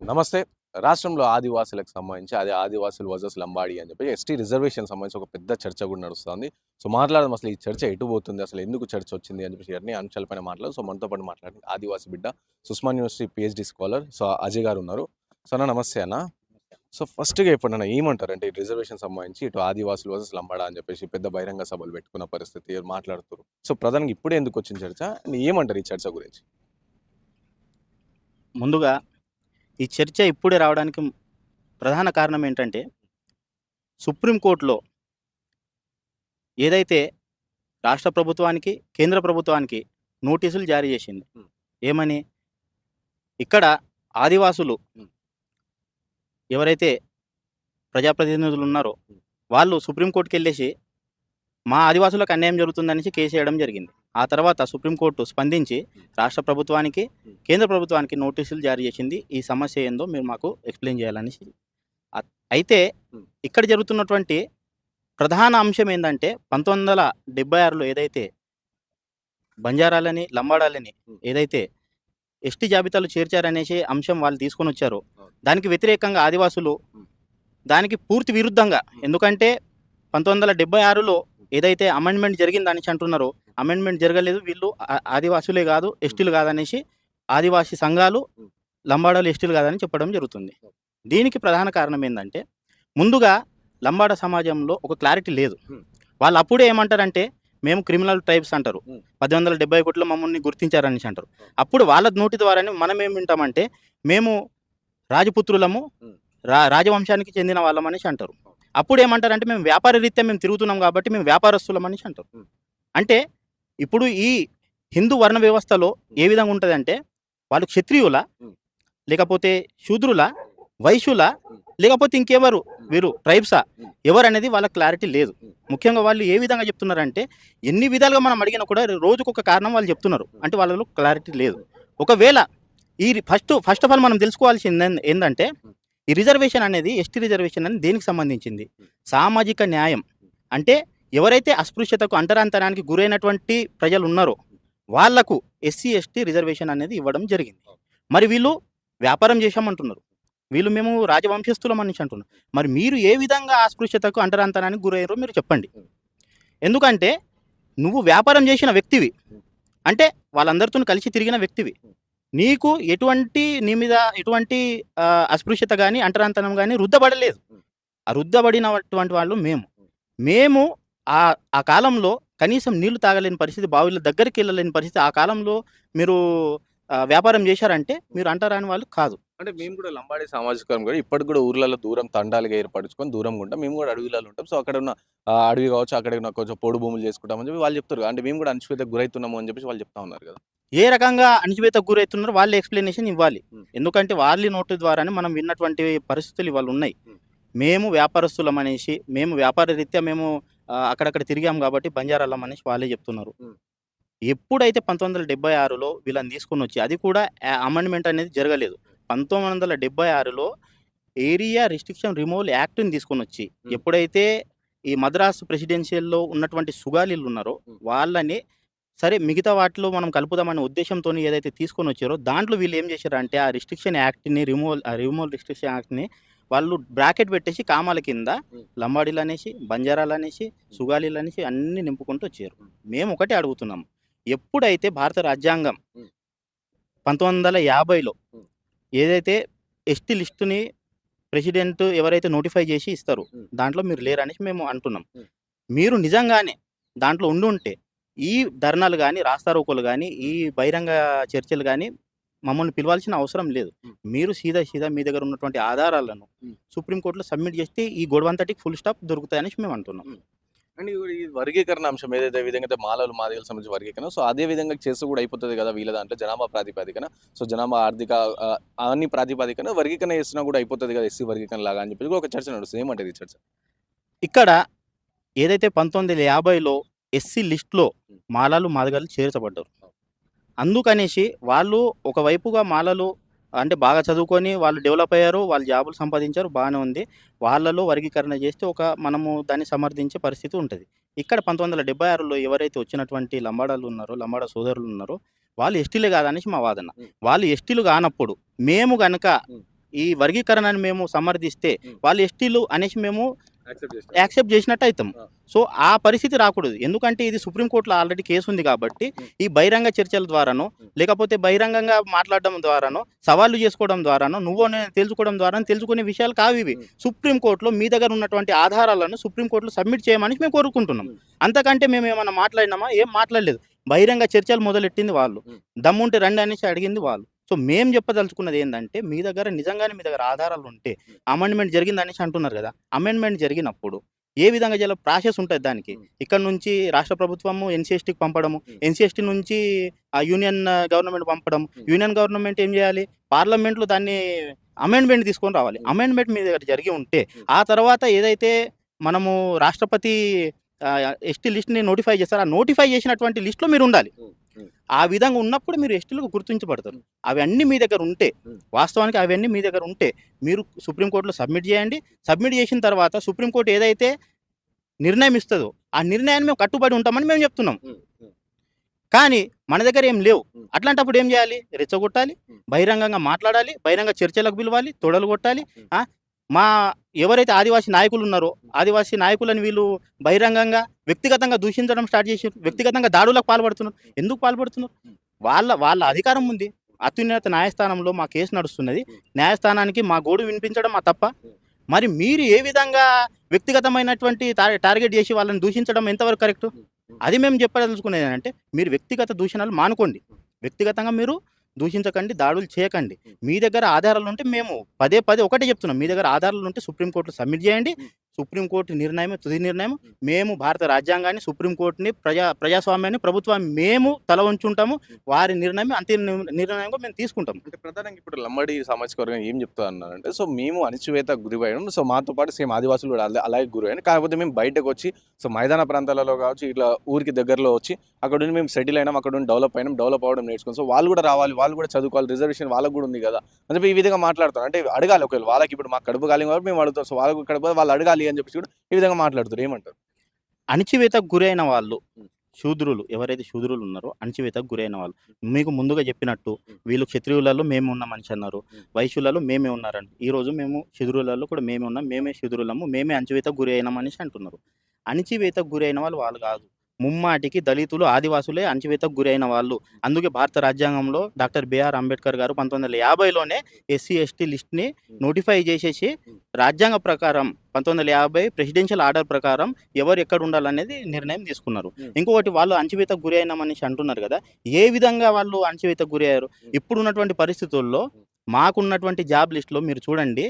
నమస్తే. రాష్ట్రంలో ఆదివాసులకు సంబంధించి అది ఆదివాసులు వర్సెస్ లంబాడి అని చెప్పి ఎస్టీ రిజర్వేషన్ సంబంధించి ఒక పెద్ద చర్చ కూడా నడుస్తుంది. సో మాట్లాడదాం అసలు ఈ చర్చ ఎటు పోతుంది అసలు ఎందుకు చర్చ వచ్చింది అని చెప్పి అన్ని అంశాలపైన మాట్లాడు సో మనతో పాటు మాట్లాడి ఆదివాసి బిడ్డ Sussman university PhD scholar so Ajay గారు ఉన్నారు. సో అన్న నమస్తే అన్న. సో ఫస్ట్గా ఇప్పుడు ఏమంటారంటే ఏమంటారు? అంటే ఈ రిజర్వేషన్ సంబంధించి ఇటు ఆదివాసులు వర్సెస్ లంబాడా అని చెప్పేసి పెద్ద బహిరంగ సభలు పెట్టుకున్న పరిస్థితి మాట్లాడుతారు సో ప్రధానంగా ఇప్పుడే ఎందుకు వచ్చిన చర్చ? అండ్ ఏమంటారు ఈ చర్చ గురించి? ముందుగా ఈ చర్చ ఇప్పుడే రావడానికి ప్రధాన కారణం ఏంటంటే సుప్రీంకోర్టులో ఏదైతే రాష్ట్ర ప్రభుత్వానికి కేంద్ర ప్రభుత్వానికి నోటీసులు జారీ చేసింది. ఏమని ఇక్కడ ఆదివాసులు. ఎవరైతే ప్రజాప్రతినిధులు ఉన్నారో. వాళ్ళు సుప్రీంకోర్టుకి వెళ్ళేసి మా ఆదివాసులకు అన్యాయం జరుగుతుందనేసి కేసు వేయడం జరిగింది ఆ తర్వాత సుప్రీంకోర్టు స్పందించి రాష్ట్ర ప్రభుత్వానికి కేంద్ర ప్రభుత్వానికి నోటీసులు జారీ చేసింది ఈ సమస్య ఏందో మీరు మాకు ఎక్స్ప్లెయిన్ చేయాలనేసి అయితే. ఇక్కడ జరుగుతున్నటువంటి ప్రధాన అంశం ఏంటంటే పంతొమ్మిది వందల డెబ్బై ఆరులో ఏదైతే బంజారాలని లంబాడాలని. ఏదైతే ఎస్టీ జాబితాలు చేర్చారనేసి అంశం వాళ్ళు తీసుకొని వచ్చారో. దానికి వ్యతిరేకంగా ఆదివాసులు. దానికి పూర్తి విరుద్ధంగా ఎందుకంటే పంతొమ్మిది వందల డెబ్బై ఆరులో ఏదైతే అమెండ్మెంట్ జరిగిందనేసి అంటున్నారో అమెండ్మెంట్ జరగలేదు. వీళ్ళు ఆదివాసులే కాదు ఎస్టీలు కాదనేసి ఆదివాసీ సంఘాలు లంబాడలు ఎస్టీలు కాదని చెప్పడం జరుగుతుంది. దీనికి ప్రధాన కారణం ఏంటంటే ముందుగా లంబాడ సమాజంలో ఒక క్లారిటీ లేదు. వాళ్ళు అప్పుడే ఏమంటారంటే మేము క్రిమినల్ ట్రైబ్స్ అంటారు. Hmm. పద్దెనిమిది వందల డెబ్బై ఒకటిలో మమ్మల్ని గుర్తించారనేసి అంటారు. అప్పుడు వాళ్ళ నోటి ద్వారానే మనం ఏం వింటామంటే మేము రాజపుత్రులము రా రాజవంశానికి చెందిన వాళ్ళం అనేసి అంటారు. అప్పుడు ఏమంటారంటే మేము వ్యాపార రీత్యా మేము తిరుగుతున్నాం కాబట్టి మేము వ్యాపారస్తులం అనేసి అంటారు. అంటే ఇప్పుడు ఈ హిందూ వర్ణ వ్యవస్థలో ఏ విధంగా ఉంటుంది అంటే వాళ్ళు క్షత్రియుల. లేకపోతే శూద్రుల వైశ్యుల. లేకపోతే ఇంకెవరు వీరు ట్రైబ్సా. ఎవరు అనేది వాళ్ళ క్లారిటీ లేదు. ముఖ్యంగా వాళ్ళు ఏ విధంగా చెప్తున్నారంటే ఎన్ని విధాలుగా మనం అడిగినా కూడా రోజుకు ఒక కారణం వాళ్ళు చెప్తున్నారు అంటే వాళ్ళలో క్లారిటీ లేదు ఒకవేళ ఈ ఫస్ట్ ఫస్ట్ ఆఫ్ ఆల్ మనం తెలుసుకోవాల్సింది ఏంటంటే ఈ రిజర్వేషన్ అనేది ఎస్టీ రిజర్వేషన్ అనేది దేనికి సంబంధించింది? సామాజిక న్యాయం. అంటే ఎవరైతే అస్పృశ్యతకు అంటరాంతరానికి గురైనటువంటి ప్రజలు ఉన్నారో వాళ్ళకు ఎస్సీ ఎస్టీ రిజర్వేషన్ అనేది ఇవ్వడం జరిగింది. మరి వీళ్ళు వ్యాపారం చేశామంటున్నారు. వీళ్ళు మేము రాజవంశస్థులం మనిషి అంటున్నారు. మరి మీరు ఏ విధంగా అస్పృశ్యతకు అంటరాంతరానికి గురయ్యారో మీరు చెప్పండి. ఎందుకంటే నువ్వు వ్యాపారం చేసిన వ్యక్తివి. అంటే వాళ్ళందరితో కలిసి తిరిగిన వ్యక్తివి. నీకు ఎటువంటి నీ మీద ఎటువంటి అస్పృశ్యత కానీ అంటరాంతనం కానీ రుద్దబడలేదు. ఆ రుద్దబడినటువంటి వాళ్ళు మేము. మేము ఆ ఆ కాలంలో కనీసం నీళ్ళు తాగలేని పరిస్థితి బావిల దగ్గరికి వెళ్ళలేని పరిస్థితి ఆ కాలంలో మీరు వ్యాపారం చేశారంటే మీరు అంటరాని వాళ్ళు కాదు. అంటే మేము కూడా లంబాడి సామాజిక కూడా ఇప్పటికి కూడా ఊర్లలో దూరం తండాలుగా ఏర్పరచుకొని దూరంగా ఉంటాం. మేము కూడా అడవిలలో ఉంటాం. సో అక్కడ ఉన్న అడవి కావచ్చు అక్కడ ఉన్న కొంచెం పొడు భూములు చేసుకుంటామని చెప్పి వాళ్ళు చెప్తారు. అంటే మేము కూడా అణచివేతకు గురవుతున్నాము అని చెప్పేసి వాళ్ళు చెప్తా ఉన్నారు కదా. ఏ రకంగా అణచివేతకు గురవుతున్నారో వాళ్ళు ఎక్స్ప్లెనేషన్ ఇవ్వాలి. ఎందుకంటే వాళ్ళ నోటి ద్వారానే మనం విన్నటువంటి పరిస్థితులు ఇవాళ ఉన్నాయి. మేము వ్యాపారస్తులం అనేసి మేము వ్యాపార రీత్యా మేము అక్కడక్కడ తిరిగాం కాబట్టి బంజారాలం అనేసి వాళ్ళే చెప్తున్నారు. ఎప్పుడైతే పంతొమ్మిది వందల డెబ్బై ఆరులో వీళ్ళని తీసుకొని వచ్చి అది కూడా అమెండ్మెంట్ అనేది జరగలేదు పంతొమ్మిది వందల డెబ్బై ఆరులో ఏరియా రిస్ట్రిక్షన్ రిమూవల్ యాక్ట్ని తీసుకొని వచ్చి. ఎప్పుడైతే ఈ మద్రాసు ప్రెసిడెన్షియల్లో ఉన్నటువంటి సుగాలీలు ఉన్నారో. వాళ్ళని సరే మిగతా వాటిలో మనం కలుపుదామనే ఉద్దేశంతో ఏదైతే తీసుకొని వచ్చారో దాంట్లో వీళ్ళు ఏం చేశారంటే ఆ రిస్ట్రిక్షన్ యాక్ట్ని రిమూవల్ రిమూవల్ రిస్ట్రిక్షన్ యాక్ట్ని వాళ్ళు బ్రాకెట్ పెట్టేసి కామాల కింద. లంబాడీలు అనేసి బంజారాలు అనేసి సుగాలీలు అనేసి అన్ని నింపుకుంటూ వచ్చారు. మేము ఒకటే అడుగుతున్నాం ఎప్పుడైతే భారత రాజ్యాంగం. పంతొమ్మిది వందల యాభైలో. ఏదైతే ఎస్టీ లిస్టుని ప్రెసిడెంట్ ఎవరైతే నోటిఫై చేసి ఇస్తారు. దాంట్లో మీరు లేరనేసి మేము అంటున్నాం. మీరు నిజంగానే దాంట్లో ఉండి ఉంటే ఈ ధర్నాలు కానీ రాస్తారోకోలు కానీ ఈ బహిరంగ చర్చలు కానీ మమ్మల్ని పిలవాల్సిన అవసరం లేదు. మీరు సీదా సీదా మీ దగ్గర ఉన్నటువంటి ఆధారాలను. సుప్రీంకోర్టులో సబ్మిట్ చేస్తే ఈ గొడవంతటికి ఫుల్ స్టాప్ దొరుకుతాయనేసి మేము అంటున్నాం. అండ్ ఈ వర్గీకరణ అంశం ఏదైతే విధంగా మాలలు మాదిగల సంబంధించి వర్గీకరణ సో అదే విధంగా చేస్తూ కూడా అయిపోతుంది కదా వీళ్ళ దాంట్లో జనాభా ప్రాతిపదికన. సో జనాభా ఆర్థిక అన్ని ప్రాతిపదికన వర్గీకరణ చేసినా కూడా అయిపోతుంది కదా ఎస్సీ వర్గీకరణ లాగా అని చెప్పి ఒక చర్చ నడుస్తుంది. ఏమంటది ఈ చర్చ? ఇక్కడ ఏదైతే పంతొమ్మిది వందల యాభైలో ఎస్సీ లిస్ట్లో మాలలు మాదిగలు చేర్చబడ్డారు అందుకనేసి వాళ్ళు ఒకవైపుగా మాలలు అంటే బాగా చదువుకొని వాళ్ళు డెవలప్ అయ్యారు వాళ్ళు జాబులు సంపాదించారు బాగానే ఉంది వాళ్ళలో వర్గీకరణ చేస్తే ఒక మనము దాన్ని సమర్థించే పరిస్థితి ఉంటుంది ఇక్కడ పంతొమ్మిది వందల ఆరులో ఎవరైతే వచ్చినటువంటి లంబాడాలు ఉన్నారో లంబాడ సోదరులు ఉన్నారో వాళ్ళు ఎస్టీలే కాదనేసి మా వాదన. వాళ్ళు ఎస్టీలు కానప్పుడు మేము గనక ఉం. ఈ వర్గీకరణని మేము సమర్థిస్తే. వాళ్ళు ఎస్టీలు అనేసి మేము యాక్సెప్ట్ చేసినట్టు అవుతాం. సో ఆ పరిస్థితి రాకూడదు ఎందుకంటే ఇది సుప్రీంకోర్టులో ఆల్రెడీ కేసు ఉంది కాబట్టి. ఈ బహిరంగ చర్చల ద్వారానో. లేకపోతే బహిరంగంగా మాట్లాడడం ద్వారానో సవాళ్ళు చేసుకోవడం ద్వారానో నువ్వు తెలుసుకోవడం ద్వారా తెలుసుకునే విషయాలు కావు ఇవి. సుప్రీంకోర్టులో మీ దగ్గర ఉన్నటువంటి ఆధారాలను సుప్రీంకోర్టులో సబ్మిట్ చేయమని మేము కోరుకుంటున్నాం. అంతకంటే మేము ఏమైనా మాట్లాడినామా ఏం మాట్లాడలేదు బహిరంగ చర్చలు మొదలెట్టింది వాళ్ళు. దమ్ముంటే రండి అనేసి అడిగింది వాళ్ళు సో మేము చెప్పదలుచుకున్నది ఏంటంటే మీ దగ్గర నిజంగానే మీ దగ్గర ఆధారాలు ఉంటే అమెండ్మెంట్ జరిగింది అనేసి అంటున్నారు కదా అమెండ్మెంట్ జరిగినప్పుడు ఏ విధంగా చాలా ప్రాసెస్ ఉంటుంది దానికి. ఇక్కడ నుంచి రాష్ట్ర ప్రభుత్వము ఎన్సీఎస్టీకి పంపడము. ఎన్సీఎస్టీ నుంచి ఆ యూనియన్ గవర్నమెంట్ పంపడం. యూనియన్ గవర్నమెంట్ ఏం చేయాలి పార్లమెంట్లో దాన్ని అమెండ్మెంట్ తీసుకొని రావాలి. అమెండ్మెంట్ మీ దగ్గర జరిగి ఉంటే. ఆ తర్వాత ఏదైతే మనము రాష్ట్రపతి ఎస్టీ లిస్ట్ని నోటిఫై చేస్తారు ఆ నోటిఫై చేసినటువంటి లిస్ట్లో మీరు ఉండాలి ఆ విధంగా ఉన్నప్పుడు మీరు ఎస్టీలకు గుర్తించబడతారు. అవన్నీ మీ దగ్గర ఉంటే. వాస్తవానికి అవన్నీ మీ దగ్గర ఉంటే మీరు సుప్రీంకోర్టులో సబ్మిట్ చేయండి. సబ్మిట్ చేసిన తర్వాత సుప్రీంకోర్టు ఏదైతే నిర్ణయం ఇస్తుందో ఆ నిర్ణయాన్ని మేము కట్టుబడి ఉంటామని మేము చెప్తున్నాం. కానీ మన దగ్గర ఏం లేవు. అట్లాంటప్పుడు ఏం చేయాలి? రెచ్చగొట్టాలి. బహిరంగంగా మాట్లాడాలి బహిరంగ చర్చలకు పిలవాలి తొడలు కొట్టాలి మా ఎవరైతే ఆదివాసీ నాయకులు ఉన్నారో ఆదివాసీ నాయకులని వీళ్ళు బహిరంగంగా వ్యక్తిగతంగా దూషించడం స్టార్ట్ చేశారు వ్యక్తిగతంగా దాడులకు పాల్పడుతున్నారు. ఎందుకు పాల్పడుతున్నారు? వాళ్ళ వాళ్ళ అధికారం ఉంది. అత్యున్నత న్యాయస్థానంలో మా కేసు నడుస్తున్నది. న్యాయస్థానానికి మా గోడు వినిపించడం మా తప్ప. మరి మీరు ఏ విధంగా వ్యక్తిగతమైనటువంటి టార్గెట్ చేసి వాళ్ళని దూషించడం ఎంతవరకు కరెక్ట్? అది మేము చెప్పదలుచుకునేది అంటే మీరు వ్యక్తిగత దూషణలు మానుకోండి. వ్యక్తిగతంగా మీరు దూషించకండి దాడులు చేయకండి. మీ దగ్గర ఆధారాలు ఉంటే మేము పదే పదే ఒకటే చెప్తున్నాం. మీ దగ్గర ఆధారాలు ఉంటే సుప్రీంకోర్టులో సబ్మిట్ చేయండి. సుప్రీంకోర్టు నిర్ణయం తుది నిర్ణయం మేము భారత రాజ్యాంగాన్ని సుప్రీంకోర్టుని ప్రజా ప్రజాస్వామ్యాన్ని ప్రభుత్వాన్ని మేము తల ఉంచుంటాము వారి నిర్ణయం అంతిమ నిర్ణయం నిర్ణయంగా మేము తీసుకుంటాం అంటే ప్రధానంగా ఇప్పుడు లమ్మడి సామాజిక వర్గం ఏం చెప్తా అన్నారంటే సో మేము అణచివేత గురిపోయాం సో మాతో పాటు సేమ్ ఆదివాసులు కూడా అలాగే గురయ్యాను కాకపోతే మేము బయటకు వచ్చి సో మైదాన ప్రాంతాలలో కావచ్చు ఇట్లా ఊరికి దగ్గరలో వచ్చి అక్కడ ఉండి మేము సెటిల్ అయినాం అక్కడ ఉండి డెవలప్ అయినాం డెవలప్ అవ్వడం నేర్చుకుని సో వాళ్ళు కూడా రావాలి వాళ్ళు కూడా చదువుకోవాలి రిజర్వేషన్ వాళ్ళకు కూడా ఉంది కదా. అని చెప్పి ఈ విధంగా మాట్లాడతారు అంటే అడగాలి ఒకవేళ వాళ్ళకి ఇప్పుడు మాకు కడుపు కాలి కాబట్టి మేము అడుగుతాం. సో వాళ్ళకు కడుపు వాళ్ళు అడగాలి అని చెప్పి కూడా ఈ విధంగా మాట్లాడుతారు. ఏమంటారు? అణచివేతకు గురైన వాళ్ళు. శూద్రులు ఎవరైతే శూద్రులు ఉన్నారో అణచివేతకు గురైన వాళ్ళు. మీకు ముందుగా చెప్పినట్టు వీళ్ళు క్షత్రియులలో మేము ఉన్న మనిషి అన్నారు. వైశ్యులలో మేమే ఉన్నారండి ఈ రోజు మేము శూద్రులలో కూడా మేమే ఉన్నాం. మేమే శూద్రులము. మేమే అణచివేతకు గురైన మనిషి అంటున్నారు. అణచివేతకు గురైన వాళ్ళు వాళ్ళు కాదు. ముమ్మాటికి దళితులు ఆదివాసులే అణచివేతకు గురైన వాళ్ళు అందుకే భారత రాజ్యాంగంలో డాక్టర్ బిఆర్ అంబేద్కర్ గారు పంతొమ్మిది వందల యాభైలోనే ఎస్సీ ఎస్టీ లిస్ట్ని నోటిఫై చేసేసి రాజ్యాంగ ప్రకారం పంతొమ్మిది వందల యాభై ప్రెసిడెన్షియల్ ఆర్డర్ ప్రకారం ఎవరు ఎక్కడ ఉండాలనేది నిర్ణయం తీసుకున్నారు. ఇంకొకటి వాళ్ళు అణచివేతకు గురి అయిన మనిషి అంటున్నారు కదా ఏ విధంగా వాళ్ళు అణచివేతకు గురి అయ్యారు. ఇప్పుడు ఉన్నటువంటి పరిస్థితుల్లో మాకున్నటువంటి జాబ్ లిస్ట్లో మీరు చూడండి.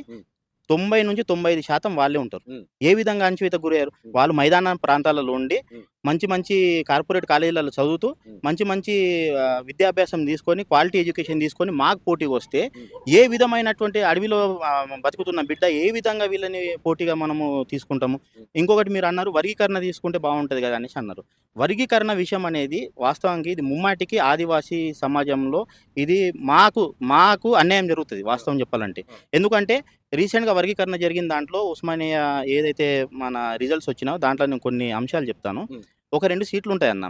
తొంభై నుంచి తొంభై ఐదు శాతం వాళ్ళే ఉంటారు. ఏ విధంగా అణచివేతకు గురయ్యారు. వాళ్ళు మైదాన ప్రాంతాలలో ఉండి. మంచి మంచి కార్పొరేట్ కాలేజీలలో చదువుతూ. మంచి మంచి విద్యాభ్యాసం తీసుకొని క్వాలిటీ ఎడ్యుకేషన్ తీసుకొని మాకు పోటీకి వస్తే. ఏ విధమైనటువంటి అడవిలో బతుకుతున్న బిడ్డ ఏ విధంగా వీళ్ళని పోటీగా మనము తీసుకుంటాము. ఇంకొకటి మీరు అన్నారు వర్గీకరణ తీసుకుంటే బాగుంటుంది కదా అనేసి అన్నారు వర్గీకరణ విషయం అనేది వాస్తవానికి ఇది ముమ్మాటికి ఆదివాసీ సమాజంలో ఇది మాకు మాకు అన్యాయం జరుగుతుంది వాస్తవం చెప్పాలంటే ఎందుకంటే రీసెంట్గా వర్గీకరణ జరిగిన దాంట్లో ఉస్మానియా ఏదైతే మన రిజల్ట్స్ వచ్చినాయో దాంట్లో నేను కొన్ని అంశాలు చెప్తాను. ఒక రెండు సీట్లు ఉంటాయి అన్న.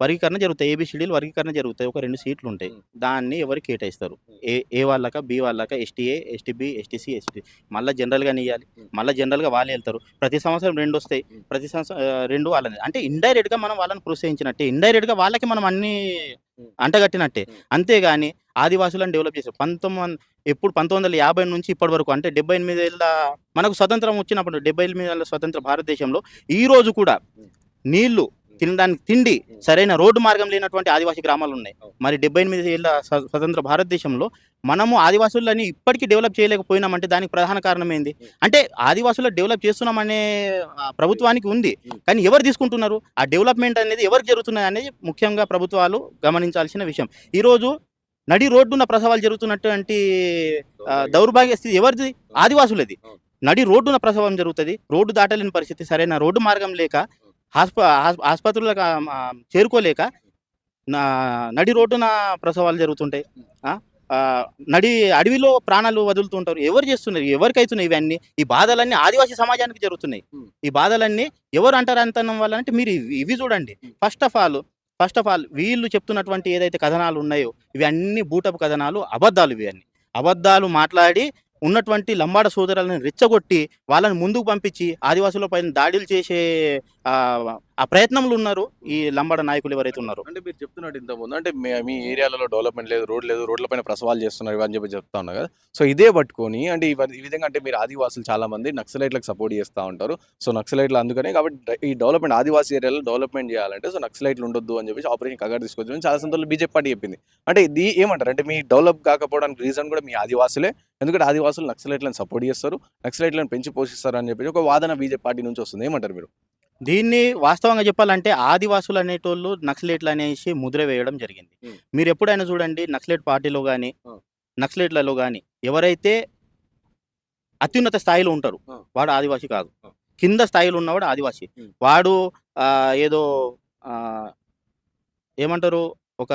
వర్గీకరణ జరుగుతాయి ఏబిసిడీలు వర్గీకరణ జరుగుతాయి ఒక రెండు సీట్లు ఉంటాయి. దాన్ని ఎవరు కేటాయిస్తారు. ఏ ఏ వాళ్ళక బి వాళ్ళక ఎస్టీఏ ఎస్టీబీ ఎస్టీసీ ఎస్టీ మళ్ళీ జనరల్గా ఇవ్వాలి. మళ్ళీ జనరల్గా వాళ్ళే వెళ్తారు ప్రతి సంవత్సరం రెండు వస్తాయి. ప్రతి సంవత్సరం రెండు వాళ్ళని అంటే ఇండైరెక్ట్గా మనం వాళ్ళని ప్రోత్సహించినట్టే ఇండైరెక్ట్గా వాళ్ళకి మనం అన్ని. అంటగట్టినట్టే. అంతేగాని ఆదివాసులను డెవలప్ చేశారు పంతొమ్మిది ఎప్పుడు పంతొమ్మిది వందల యాభై నుంచి ఇప్పటి వరకు అంటే డెబ్బై ఎనిమిది ఏళ్ళ మనకు స్వతంత్రం వచ్చినప్పుడు డెబ్బై ఎనిమిది ఏళ్ళ స్వతంత్ర భారతదేశంలో ఈ రోజు కూడా. నీళ్ళు తినడానికి తిండి. సరైన రోడ్డు మార్గం లేనటువంటి ఆదివాసీ గ్రామాలు ఉన్నాయి. మరి డెబ్బై ఎనిమిది ఏళ్ళ స్వ- స్వతంత్ర భారతదేశంలో మనము ఆదివాసులని ఇప్పటికీ డెవలప్ చేయలేకపోయినామంటే దానికి ప్రధాన కారణం ఏంది. అంటే ఆదివాసులు డెవలప్ చేస్తున్నామనే ప్రభుత్వానికి ఉంది. కానీ ఎవరు తీసుకుంటున్నారు? ఆ డెవలప్మెంట్ అనేది ఎవరికి జరుగుతున్నది అనేది ముఖ్యంగా ప్రభుత్వాలు గమనించాల్సిన విషయం. ఈరోజు నడి రోడ్డున ప్రసవాలు జరుగుతున్నటువంటి దౌర్భాగ్య స్థితి ఎవరిది? ఆదివాసులది. నడి రోడ్డున ప్రసవం జరుగుతుంది. రోడ్డు దాటలేని పరిస్థితి సరైన రోడ్డు మార్గం లేక హాస్ప ఆస్- ఆసుపత్రులకు చేరుకోలేక నా నడి రోడ్డున ప్రసవాలు జరుగుతుంటాయి. నడి అడవిలో ప్రాణాలు వదులుతుంటారు. ఎవరు చేస్తున్నారు? ఎవరికి అవుతున్నాయి ఇవన్నీ? ఈ బాధలన్నీ ఆదివాసీ సమాజానికి జరుగుతున్నాయి. ఈ బాధలన్నీ ఎవరు అంటారు అంతనం వల్ల అంటే మీరు ఇవి- చూడండి. First of all first of all వీళ్ళు చెప్తున్నటువంటి ఏదైతే కథనాలు ఉన్నాయో ఇవి అన్ని బూటపు కథనాలు అబద్ధాలు ఇవి అన్ని అబద్ధాలు మాట్లాడి ఉన్నటువంటి లంబాడ సోదరులను రెచ్చగొట్టి వాళ్ళని ముందుకు పంపించి ఆదివాసుల పైన దాడులు చేసే ఆ, ప్రయత్నంలో ఉన్నారు ఈ లంబాడ నాయకులు ఎవరైతే ఉన్నారు. అంటే మీరు చెప్తున్నట్టు ఇంత ముందు అంటే మీ మీ ఏరియాలలో డెవలప్మెంట్ లేదు రోడ్ లేదు రోడ్లపైన ప్రసవాలు చేస్తున్నారు అని చెప్పి చెప్తా ఉన్నారు కదా. సో ఇదే పట్టుకొని అంటే ఈ విధంగా అంటే మీరు ఆదివాసులు చాలా మంది నక్సలైట్లకు సపోర్ట్ చేస్తూ ఉంటారు. సో నక్సలైట్లు అందుకనే కాబట్టి ఈ డెవలప్మెంట్ ఆదివాసీ ఏరియాలో డెవలప్మెంట్ చేయాలంటే సో నక్సలైట్లు ఉండొద్దు అని చెప్పేసి ఆపరేషన్ కగర్ తీసుకొచ్చి చాలా సందర్భంలో బీజేపీ పార్టీ చెప్పింది. అంటే ఇది ఏమంటారు? అంటే మీ డెవలప్ కాకపోవడానికి రీజన్ కూడా మీ ఆదివాసులే. ఎందుకంటే ఆదివాసులు నక్సలైట్లను సపోర్ట్ చేస్తారు నక్సలైట్లను పెంచి పోషిస్తారు అని చెప్పేసి ఒక వాదన బీజేపీ పార్టీ నుంచి వస్తుంది. ఏమంటారు మీరు? దీన్ని వాస్తవంగా చెప్పాలంటే ఆదివాసులు అనేటోళ్ళు నక్సలేట్లు అనేసి ముద్ర వేయడం జరిగింది. మీరు ఎప్పుడైనా చూడండి నక్సలేట్ పార్టీలో కానీ. నక్సలేట్లలో కానీ ఎవరైతే అత్యున్నత స్థాయిలో ఉంటారు. వాడు ఆదివాసి కాదు. కింద స్థాయిలో ఉన్నవాడు ఆదివాసి. వాడు ఏదో ఏమంటారు ఒక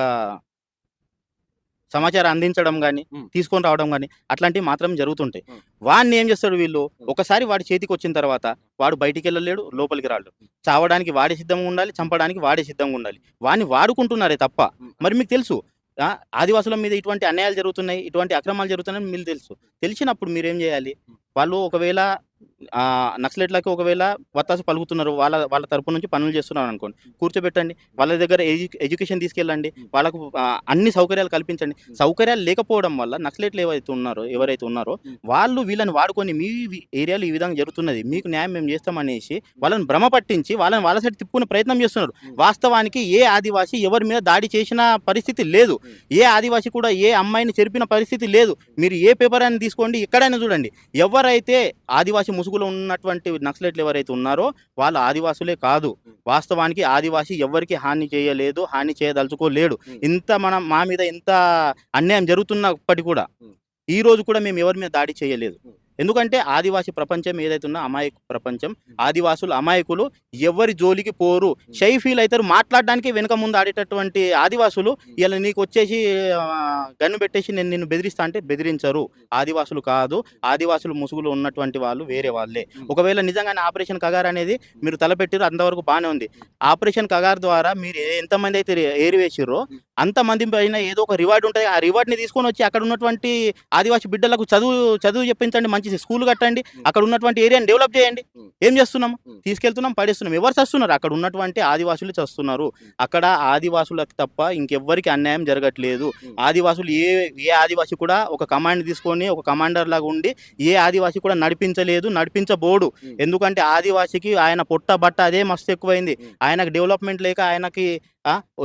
సమాచారం అందించడం కానీ. తీసుకొని రావడం కానీ అట్లాంటివి మాత్రం జరుగుతుంటాయి. వాడిని ఏం చేస్తాడు వీళ్ళు? ఒకసారి వాడి చేతికి వచ్చిన తర్వాత వాడు బయటికి వెళ్ళలేడు లోపలికి రాడు. చావడానికి వాడే సిద్ధంగా ఉండాలి చంపడానికి వాడే సిద్ధంగా ఉండాలి. వాడిని వాడుకుంటున్నారే తప్ప. మరి మీకు తెలుసు ఆదివాసుల మీద ఇటువంటి అన్యాయాలు జరుగుతున్నాయి ఇటువంటి అక్రమాలు జరుగుతున్నాయి మీకు తెలుసు. తెలిసినప్పుడు మీరేం చేయాలి? వాళ్ళు ఒకవేళ నక్సలెట్లకి ఒకవేళ వత్తాసు పలుకుతున్నారు వాళ్ళ వాళ్ళ తరపు నుంచి పనులు చేస్తున్నారు అనుకోండి కూర్చోబెట్టండి వాళ్ళ దగ్గర ఎడ్యు ఎడ్యుకేషన్ తీసుకెళ్ళండి వాళ్ళకు అన్ని సౌకర్యాలు కల్పించండి. సౌకర్యాలు లేకపోవడం వల్ల నక్సలెట్లు ఏవైతే ఉన్నారో ఎవరైతే ఉన్నారో వాళ్ళు వీళ్ళని వాడుకొని మీ ఏరియాలో ఈ విధంగా జరుగుతున్నది మీకు న్యాయం మేము చేస్తామనేసి వాళ్ళని భ్రమ పట్టించి వాళ్ళని వాళ్ళ సైడ్ తిప్పుకునే ప్రయత్నం చేస్తున్నారు. వాస్తవానికి ఏ ఆదివాసి ఎవరి మీద దాడి చేసిన పరిస్థితి లేదు. ఏ ఆదివాసి కూడా ఏ అమ్మాయిని చెరిపిన పరిస్థితి లేదు. మీరు ఏ పేపర్ అని తీసుకోండి ఎక్కడైనా చూడండి. ఎవరైతే ఆదివాసి ముసుగులో ఉన్నటువంటి నక్సలెట్లు ఎవరైతే ఉన్నారో వాళ్ళు ఆదివాసులే కాదు. వాస్తవానికి ఆదివాసి ఎవరికి హాని చేయలేదు హాని చేయదలుచుకోలేడు. ఇంత మనం మా మీద ఇంత అన్యాయం జరుగుతున్నప్పటికీ కూడా ఈ రోజు కూడా మేము ఎవరి మీద దాడి చేయలేదు. ఎందుకంటే ఆదివాసి ప్రపంచం ఏదైతే ఉన్నా అమాయక ప్రపంచం. ఆదివాసులు అమాయకులు ఎవరి జోలికి పోరు. షై ఫీల్ అవుతారు మాట్లాడడానికి వెనుక ముందు ఆడేటటువంటి ఆదివాసులు ఇలా నీకు వచ్చేసి గన్ను పెట్టేసి నేను నిన్ను బెదిరిస్తా అంటే బెదిరించరు. ఆదివాసులు కాదు. ఆదివాసులు ముసుగులో ఉన్నటువంటి వాళ్ళు వేరే వాళ్ళే. ఒకవేళ నిజంగానే ఆపరేషన్ కగార్ అనేది మీరు తలపెట్టారు అంతవరకు బాగానే ఉంది. ఆపరేషన్ కగార్ ద్వారా మీరు ఎంతమంది అయితే రే- ఏరివేసిర్రో అంతమంది పైన ఏదో ఒక రివార్డ్ ఉంటుంది. ఆ రివార్డ్ని తీసుకొని వచ్చి అక్కడ ఉన్నటువంటి ఆదివాసి బిడ్డలకు చదువు చదువు చెప్పించండి మంచి స్కూల్ కట్టండి అక్కడ ఉన్నటువంటి ఏరియాని డెవలప్ చేయండి. ఏం చేస్తున్నాం? తీసుకెళ్తున్నాం పడేస్తున్నాం. ఎవరు చస్తున్నారు? అక్కడ ఉన్నటువంటి ఆదివాసులు చస్తున్నారు. అక్కడ ఆదివాసులకు తప్ప ఇంకెవ్వరికి అన్యాయం జరగట్లేదు. ఆదివాసులు ఏ ఏ ఆదివాసి కూడా ఒక కమాండ్ తీసుకొని ఒక కమాండర్ లాగా ఉండి ఏ ఆదివాసి కూడా నడిపించలేదు నడిపించబోడు. ఎందుకంటే ఆదివాసికి ఆయన పొట్ట బట్ట అదే మస్తు ఎక్కువైంది. ఆయనకు డెవలప్మెంట్ లేక ఆయనకి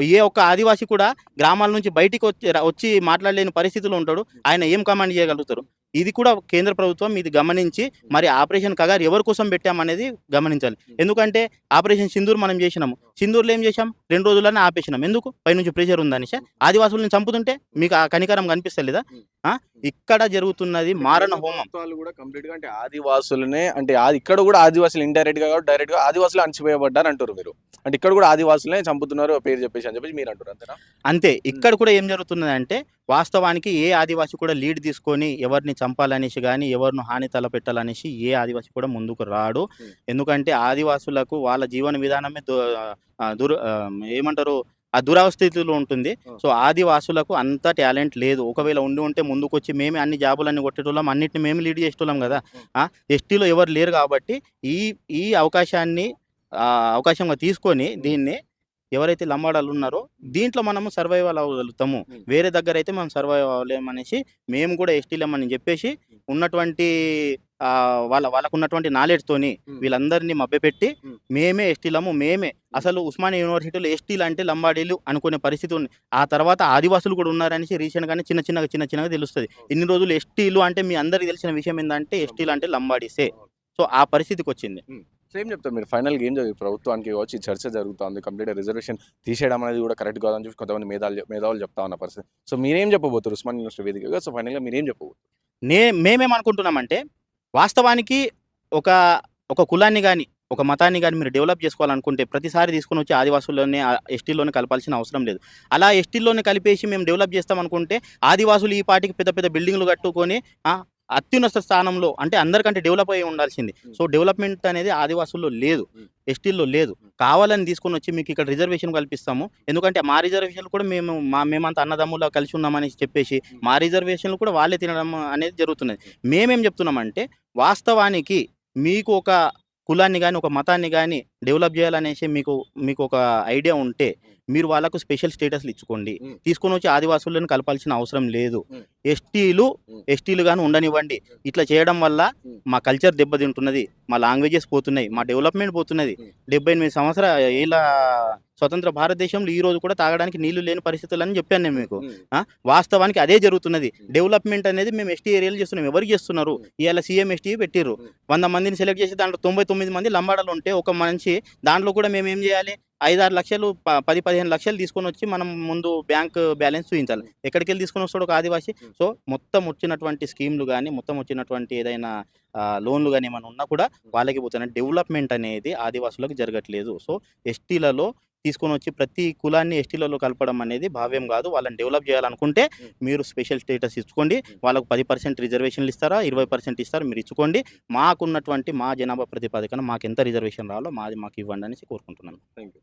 ఏ ఒక్క ఆదివాసి కూడా గ్రామాల నుంచి బయటికి వచ్చి వచ్చి మాట్లాడలేని పరిస్థితిలో ఉంటాడు. ఆయన ఏం కమాండ్ చేయగలుగుతారు ఇది కూడా కేంద్ర ప్రభుత్వం ఇది గమనించి మరి ఆపరేషన్ కగారు ఎవరి కోసం పెట్టామనేది గమనించాలి. ఎందుకంటే ఆపరేషన్ సింధూర్ మనం చేసినాము. సింధూర్లో ఏం చేశాం? రెండు రోజుల్లోనే ఆపేసినాం. ఎందుకు? పైనుంచి ప్రెషర్ ఉందని ఆదివాసులను చంపుతుంటే మీకు ఆ కనికరం కనిపిస్తలేదా? ఇక్కడ జరుగుతున్నది మారణ హోమం. కూడా కంప్లీట్గా అంటే ఆదివాసులనే అంటే ఆది- ఇక్కడ కూడా ఆదివాసులు ఇండైరెక్ట్గా డైరెక్ట్గా ఆదివాసులు అణచివేయబడ్డారు అంటారు మీరు. అంటే ఇక్కడ కూడా ఆదివాసులనే చంపుతున్నారు పేరు చెప్పేసి అని చెప్పేసి మీరు అంటారు అంతేనా? అంతే. ఇక్కడ కూడా ఏం జరుగుతున్నది అంటే వాస్తవానికి ఏ ఆదివాసి కూడా లీడ్ తీసుకొని ఎవరిని చంపాలనేసి కానీ ఎవరిని హాని తలపెట్టాలనేసి ఏ ఆదివాసి కూడా ముందుకు రాడు. ఎందుకంటే ఆదివాసులకు వాళ్ళ జీవన విధానమే దుర్ ఏమంటారు ఆ దురవస్థితిలో ఉంటుంది. సో ఆదివాసులకు అంత టాలెంట్ లేదు. ఒకవేళ ఉండి ఉంటే ముందుకు వచ్చి మేమే అన్ని జాబులన్నీ కొట్టేటోళ్ళం అన్నిటిని మేము లీడ్ చేసేటోళ్ళం కదా. ఎస్టీలో ఎవరు లేరు కాబట్టి ఈ ఈ అవకాశాన్ని ఆ, అవకాశంగా తీసుకొని దీన్ని ఎవరైతే లంబాడాలు ఉన్నారో దీంట్లో మనము సర్వైవల్ అవ్వగలుగుతాము. వేరే దగ్గర అయితే మనం సర్వైవ్ అవ్వలేమనేసి మేము కూడా ఎస్టీలేమని చెప్పేసి ఉన్నటువంటి ఆ, వాళ్ళ వాళ్ళకు ఉన్నటువంటి knowledge తోని Hmm. వీళ్ళందరినీ మభ్యపెట్టి. మేమే ఎస్టీలము మేమే అసలు ఉస్మానియా యూనివర్సిటీలో ఎస్టీలు అంటే లంబాడీలు అనుకునే పరిస్థితి ఉంది. ఆ తర్వాత ఆదివాసులు కూడా ఉన్నారనేసి రీసెంట్ గానే చిన్న చిన్నగా చిన్న చిన్నగా తెలుస్తుంది. ఇన్ని రోజులు ఎస్టీలు అంటే మీ అందరికి తెలిసిన విషయం ఏంటంటే ఎస్టీలు అంటే లంబాడీసే. సో ఆ పరిస్థితికి వచ్చింది సేమ్ చెప్తారు. మీరు ఫైనల్ ఏం జరిగింది? ప్రభుత్వానికి వచ్చి చర్చ జరుగుతుంది. కంప్లీట్ రిజర్వేషన్ తీసేయడం అనేది కూడా కరెక్ట్ కాదని చెప్పి కొంతమంది మేధాలు మేధావులు చెప్తా ఉన్న పరిస్థితి. సో మీరేం చెప్పబోతారు? ఉస్మాన్ యూనివర్సిటీ వేదికగా? సో ఫైనల్గా మీరేం చెప్పబోతారు? నే మేమేమనుకుంటున్నామంటే వాస్తవానికి ఒక ఒక కులాన్ని కానీ ఒక మతాన్ని కానీ మీరు డెవలప్ చేసుకోవాలనుకుంటే ప్రతిసారి తీసుకొని వచ్చి ఆదివాసుల్లోనే ఎస్టీలోనే కలపాల్సిన అవసరం లేదు. అలా ఎస్టీలోనే కలిపేసి మేము డెవలప్ చేస్తాం అనుకుంటే ఆదివాసులు ఈ పాటికి పెద్ద పెద్ద బిల్డింగ్లు కట్టుకొని అత్యున్నత స్థానంలో అంటే అందరికంటే డెవలప్ అయి ఉండాల్సింది. సో డెవలప్మెంట్ అనేది ఆదివాసుల్లో లేదు. ఎస్టీల్లో లేదు. కావాలని తీసుకొని వచ్చి మీకు ఇక్కడ రిజర్వేషన్ కల్పిస్తాము. ఎందుకంటే మా రిజర్వేషన్లు కూడా మేము మా మేమంతా అన్నదమ్ములా కలిసి ఉన్నామని చెప్పేసి మా రిజర్వేషన్లు కూడా వాళ్ళే తినడం అనేది జరుగుతున్నది. మేమేం చెప్తున్నామంటే వాస్తవానికి మీకు ఒక కులాన్ని కానీ ఒక మతాన్ని కానీ డెవలప్ చేయాలనేసి మీకు మీకు ఒక ఐడియా ఉంటే మీరు వాళ్ళకు స్పెషల్ స్టేటస్లు ఇచ్చుకోండి. తీసుకొని వచ్చి ఆదివాసులను కలపాల్సిన అవసరం లేదు. ఎస్టీలు. ఎస్టీలు కానీ ఉండనివ్వండి ఇట్లా చేయడం వల్ల. మా కల్చర్ దెబ్బతింటున్నది మా లాంగ్వేజెస్ పోతున్నాయి మా డెవలప్మెంట్ పోతున్నది. డెబ్బై ఎనిమిది సంవత్సరాల ఏళ్ళ స్వతంత్ర భారతదేశంలో ఈ రోజు కూడా తాగడానికి నీళ్ళు లేని పరిస్థితులని చెప్పాను నేను మీకు? వాస్తవానికి అదే జరుగుతున్నది. డెవలప్మెంట్ అనేది మేము ఎస్టీ ఏరియాలు చేస్తున్నాం. ఎవరు చేస్తున్నారు. ఇవాళ సీఎం ఎస్టీ పెట్టిర్రు. Mm. వంద మందిని సెలెక్ట్ చేసి దాంట్లో తొంభై తొమ్మిది మంది లంబాడలు ఉంటే ఒక మనిషి దాంట్లో కూడా మేము ఏం చేయాలి? ఐదారు లక్షలు ప- పది పదిహేను లక్షలు తీసుకొని వచ్చి మనం ముందు బ్యాంక్ బ్యాలెన్స్ చూపించాలి ఎక్కడికి వెళ్ళి తీసుకొని వస్తాడు ఒక ఆదివాసి. సో మొత్తం వచ్చినటువంటి స్కీమ్లు కానీ మొత్తం వచ్చినటువంటి ఏదైనా లోన్లు కానీ ఏమైనా ఉన్నా కూడా వాళ్ళకి పోతున్న డెవలప్మెంట్ అనేది ఆదివాసులకు జరగట్లేదు. సో ఎస్టీలలో తీసుకొని వచ్చి ప్రతి కులాన్ని ఎస్టీలలో కలపడం అనేది భావ్యం కాదు. వాళ్ళని డెవలప్ చేయాలనుకుంటే. మీరు స్పెషల్ స్టేటస్ ఇచ్చుకోండి. వాళ్ళకు పది పర్సెంట్ రిజర్వేషన్లు ఇస్తారా? ఇరవై పర్సెంట్ ఇస్తారా? మీరు ఇచ్చుకోండి. మాకున్నటువంటి మా జనాభా ప్రతిపాదికన మాకు ఎంత రిజర్వేషన్ రావాలో మాది మాకు ఇవ్వండి అనేసి కోరుకుంటున్నాను. Thank you